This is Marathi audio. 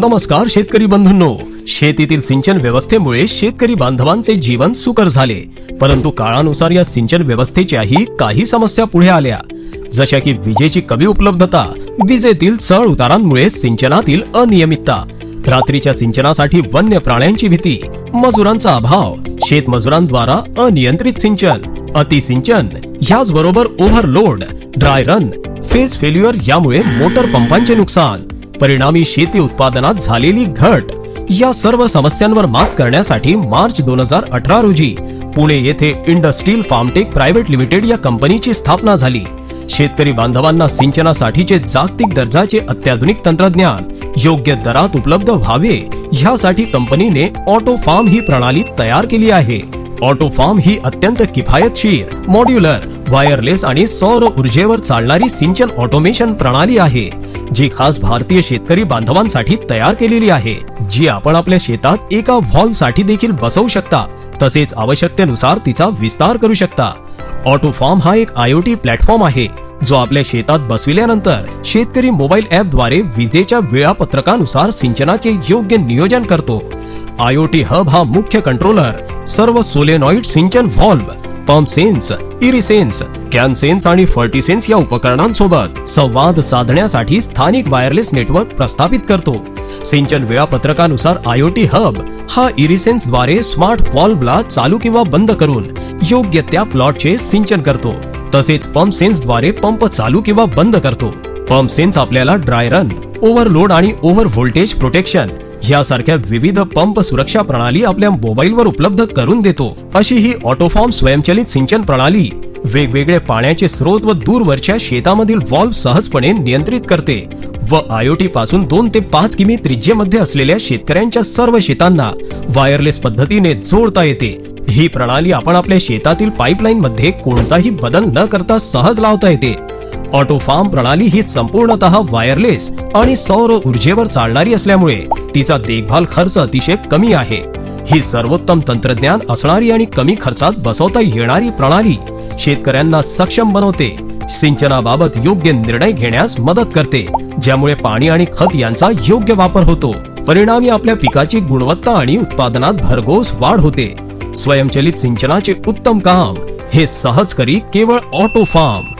नमस्कार शेतकरी बंधूंनो. शेतीतील सिंचन व्यवस्थेमुळे शेतकरी बांधवांचे जीवन सुकर झाले. परंतु काळानुसार या सिंचन व्यवस्थेच्याही काही समस्या पुढे आल्या. जशा की विजेची कमी उपलब्धता विजेतील चढ उतारांमुळे सिंचनातील अनियमितता रात्रीच्या सिंचनासाठी वन्य प्राण्यांची भीती मजुरांचा अभाव शेतमजुरांद्वारा अनियंत्रित सिंचन अतिसिंचन याचबरोबर overload dry run phase failure यामुळे मोटर पंपांचे नुकसान परिणामी शेती उत्पादनात झालेली घट. या सर्व समस्यांवर मात करण्यासाठी मार्च दोन हजार अठरा रोजी पुणे येथे इंडस्ट्रील फार्मटेक प्रायव्हेट लिमिटेड या कंपनीची स्थापना झाली. शेतकरी बांधवांना सिंचनासाठीचे जागतिक दर्जाचे अत्याधुनिक तंत्रज्ञान योग्य दरात उपलब्ध व्हावे ह्यासाठी कंपनीने ऑटो फार्म ही प्रणाली तयार केली आहे. ऑटो फार्म ही अत्यंत किफायतशीर मॉड्युलर वायरलेस आणि सौर ऊर्जेवर चालणारी सिंचन ऑटोमेशन प्रणाली आहे जी खास भारतीय शेतकरी बांधवांसाठी तयार केलेली आहे. जी आपण आपल्या शेतात एका व्हॉल्वसाठी देखील बसवू शकता तसेच आवश्यकतेनुसार तिचा विस्तार करू शकता. ऑटो फार्म हा एक आयओटी प्लॅटफॉर्म आहे जो आपल्या शेतात बसविल्यानंतर शेतकरी मोबाईल ऍपद्वारे विजेच्या वेळापत्रकानुसार सिंचनाचे योग्य नियोजन करतो. आयओटी हब हा मुख्य कंट्रोलर सर्व सोलेनॉइड सिंचन valve pump sense IrriSense CanSense आणि फर्टिसेन्स या उपकरणांसोबत संवाद साधण्यासाठी स्थानिक वायरलेस नेटवर्क प्रस्थापित करतो. सिंचन वेळापत्रकानुसार आयओटी हब हा इरिसेन्सद्वारे स्मार्ट व्हॉल्वला चालू किंवा बंद करून योग्य त्या प्लॉटचे सिंचन करतो. तसेच पंप सेन्सद्वारे पंप चालू किंवा बंद करतो. पंप सेन्स आपल्याला ड्राय रन ओव्हरलोड आणि ओव्हर व्होल्टेज प्रोटेक्शन यासारख्या विविध पंप सुरक्षा प्रणाली आपल्या मोबाईलवर उपलब्ध करून देतो अशी ही ऑटोफॉर्म स्वयंचलित सिंचन प्रणाली वेगवेगळे पाण्याचे स्रोत व दूरवरच्या शेतामधील वॉल्व सहजपणे नियंत्रित करते व आयओटी पासून दोन ते पाच किमी त्रिज्येमध्ये असलेल्या शेतकऱ्यांच्या सर्व शेतांना वायरलेस पद्धतीने जोडता येते. ही प्रणाली आपण आपल्या शेतातील पाईपलाईन मध्ये कोणताही बदल न करता सहज लावता येते. ऑटो फार्म प्रणाली ही संपूर्णतः वायरलेस आणि सौर ऊर्जेवर चालणारी असल्यामुळे तिचा देखभाल खर्च अतिशय कमी आहे. ही सर्वोत्तम तंत्रज्ञान असणारी आणि कमी खर्चात बसवता येणारी प्रणाली शेतकऱ्यांना सक्षम बनवते. सिंचनाबाबत योग्य निर्णय घेण्यास मदत करते ज्यामुळे पाणी आणि खत यांचा योग्य वापर होतो. परिणामी आपल्या पिकाची गुणवत्ता आणि उत्पादनात भरघोस वाढ होते. स्वयंचलित सिंचनाचे उत्तम काम हे सहज करी केवळ ऑटो फार्म.